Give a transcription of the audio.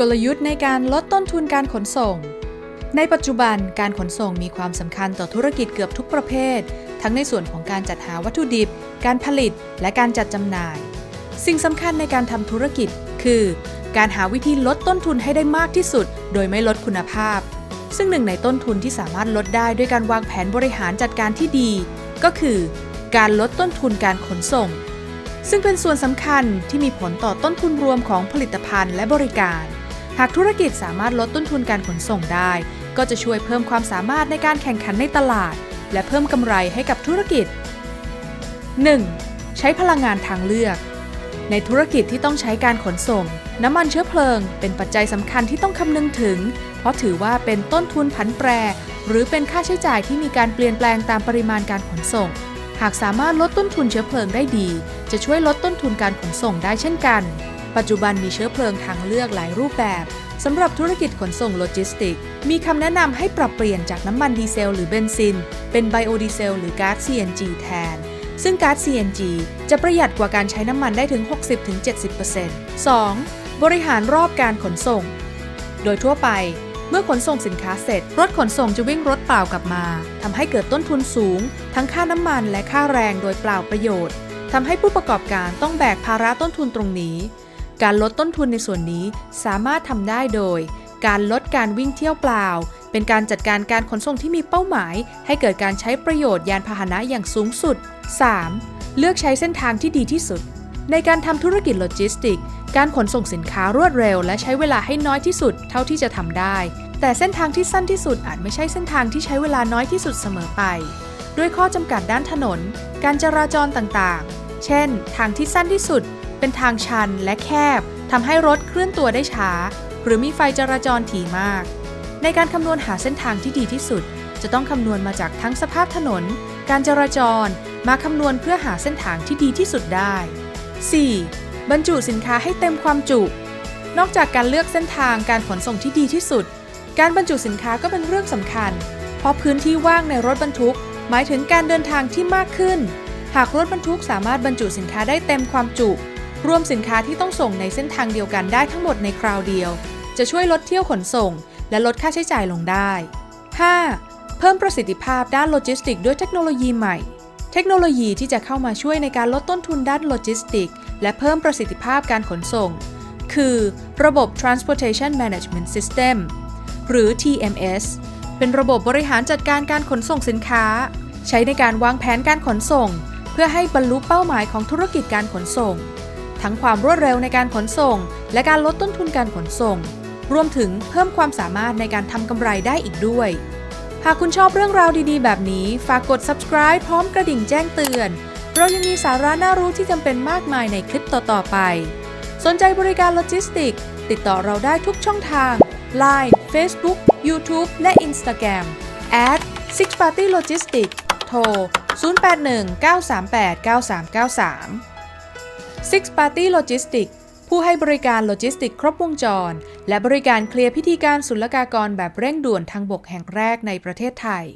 กลยุทธ์ในการลดต้นทุนการขนส่ง ในปัจจุบันการขนส่งมีความสำคัญต่อธุรกิจเกือบทุกประเภท ทั้งในส่วนของการจัดหาวัตถุดิบ การผลิต และการจัดจำหน่าย สิ่งสำคัญในการทำธุรกิจ คือ การหาวิธีลดต้นทุนให้ได้มากที่สุด โดยไม่ลดคุณภาพ ซึ่งหนึ่งในต้นทุนที่สามารถลดได้ด้วยการวางแผนบริหารจัดการที่ดี ก็คือ การลดต้นทุนการขนส่งซึ่งเป็นส่วนสำคัญที่มีผลต่อต้นทุนรวมของผลิตภัณฑ์และบริการากธุรกิจสามารถลดต้นทุนการขนส่งได้ ก็จะช่วยเพิ่มความสามารถในการแข่งขันในตลาด และเพิ่มกำไรให้กับธุรกิจ 1. ใช้พลังงานทางเลือก ในธุรกิจที่ต้องใช้การขนส่ง น้ำมันเชื้อเพลิง เป็นปัจจัยสำคัญที่ต้องคำนึงถึง เพราะถือว่าเป็นต้นทุนผันแปร หรือเป็นค่าใช้จ่ายที่มีการเปลี่ยนแปลงตามปริมาณการขนส่ง หากสามารถลดต้นทุนเชื้อเพลิงได้ดี จะช่วยลดต้นทุนการขนส่งได้เช่นกัน ปัจจุบันมีเชื้อเพลิงทางเลือกหลายรูปแบบสำหรับธุรกิจขนส่งโลจิสติก มีคำแนะนำให้ปรับเปลี่ยนจากน้ำมันดีเซลหรือเบนซิน เป็นไบโอดีเซลหรือก๊าซ CNG แทน ซึ่งก๊าซ CNG จะประหยัดกว่าการใช้น้ำมันได้ถึง 60-70% 2. บริหารรอบการขนส่ง โดยทั่วไป เมื่อขนส่งสินค้าเสร็จ รถขนส่งจะวิ่งรถเปล่ากลับมาทำให้เกิดต้นทุนสูง ทั้งค่าน้ำมันและค่าแรงโดยเปล่าประโยชน์ทำให้ผู้ประกอบการต้องแบกภาระต้นทุนตรงนี้ การลดต้นทุนในส่วนนี้สามารถทำได้โดย การลดการวิ่งเที่ยวเปล่า เป็นการจัดการการขนส่งที่มีเป้าหมาย ให้เกิดการใช้ประโยชน์ยานพาหนะอย่างสูงสุด 3. เลือกใช้เส้นทางที่ดีที่สุด ในการทำธุรกิจโลจิสติก การขนส่งสินค้ารวดเร็ว และใช้เวลาให้น้อยที่สุด เท่าที่จะทำได้ แต่เส้นทางที่สั้นที่สุดอาจไม่ใช่เส้นทางที่ใช้เวลาน้อยที่สุดเสมอไป ด้วยข้อจำกัดด้านถนน การจราจรต่างๆ เช่น ทางที่สั้นที่สุด เป็นทางชันและแคบทำให้รถเคลื่อนตัวได้ช้า หรือมีไฟจราจรถี่มาก ในการคำนวณหาเส้นทางที่ดีที่สุด จะต้องคำนวณมาจากทั้งสภาพถนน การจราจร มาคำนวณเพื่อหาเส้นทางที่ดีที่สุดได้ 4. บรรจุสินค้าให้เต็มความจุ นอกจากการเลือกเส้นทางการขนส่งที่ดีที่สุด การบรรจุสินค้าก็เป็นเรื่องสำคัญ เพราะพื้นที่ว่างในรถบรรทุก หมายถึงการเดินทางที่มากขึ้น หากรถบรรทุกสามารถบรรจุสินค้าได้เต็มความจุ รวมสินค้าที่ต้องส่งในเส้นทางเดียวกันได้ทั้งหมดในคราวเดียว จะช่วยลดเที่ยวขนส่ง และลดค่าใช้จ่ายลงได้ 5. เพิ่มประสิทธิภาพด้านโลจิสติกด้วยเทคโนโลยีใหม่ เทคโนโลยีที่จะเข้ามาช่วยในการลดต้นทุนด้านโลจิสติก และเพิ่มประสิทธิภาพการขนส่ง คือระบบ Transportation Management System หรือ TMS เป็นระบบบริหารจัดการการขนส่งสินค้า ใช้ในการวางแผนการขนส่ง เพื่อให้บรรลุเป้าหมายของธุรกิจการขนส่ง ทั้งความรวดเร็วในการขนส่ง และการลดต้นทุนการขนส่ง รวมถึงเพิ่มความสามารถในการทำกำไรได้อีกด้วย หากคุณชอบเรื่องราวดีๆ แบบนี้ ฝากกด subscribe พร้อมกระดิ่งแจ้งเตือน เรายังมีสาระน่ารู้ที่จำเป็นมากมายในคลิปต่อๆไป สนใจบริการโลจิสติก ติดต่อเราได้ทุกช่องทาง Line Facebook YouTube และ Instagram at Six Party Logistics โทร 0819389393 Six Party Logistics ผู้ให้บริการโลจิสติกครบวงจร และบริการเคลียร์พิธีการศุลกากรแบบเร่งด่วนทางบกแห่งแรกในประเทศไทย